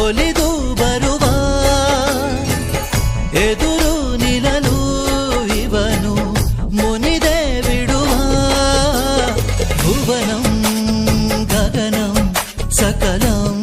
ಒಲಿದು ಬರುವ ಎದುರು ನಿಲ್ಲಲು ಇವನು ಮುನಿದೆ ಬಿಡುವ ಭುವನಂ ಗಗನಂ ಸಕಲಂ